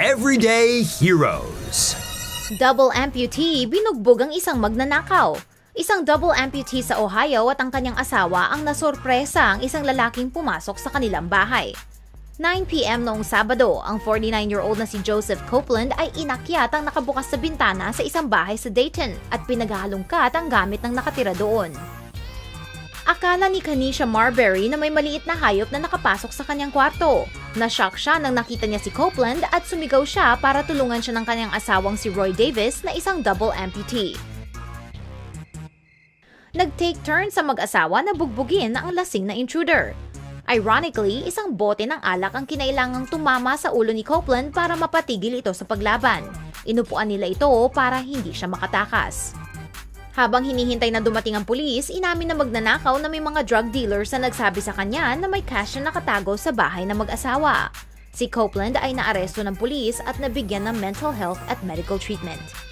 Everyday Heroes. Double amputee binugbog ang isang magnanakaw. Isang double amputee sa Ohio at ang kanyang asawa ang nasorpresa ang isang lalaking pumasok sa kanilang bahay. 9pm noong Sabado, ang 49-year-old na si Joseph Copeland ay inakyat ang nakabukas sa bintana sa isang bahay sa Dayton at pinaghahalongkat ang gamit ng nakatira doon. Akala ni Kanisha Marbury na may maliit na hayop na nakapasok sa kanyang kwarto. Nashock siya nang nakita niya si Copeland at sumigaw siya para tulungan siya ng kanyang asawang si Roy Davis na isang double amputee. Nag-take turn sa mag-asawa na bugbugin ang lasing na intruder. Ironically, isang bote ng alak ang kinailangang tumama sa ulo ni Copeland para mapatigil ito sa paglaban. Inupuan nila ito para hindi siya makatakas. Habang hinihintay na dumating ang pulis, inamin na magnanakaw na may mga drug dealers na nagsabi sa kanya na may cash na nakatago sa bahay ng mag-asawa. Si Copeland ay naaresto ng pulis at nabigyan ng mental health at medical treatment.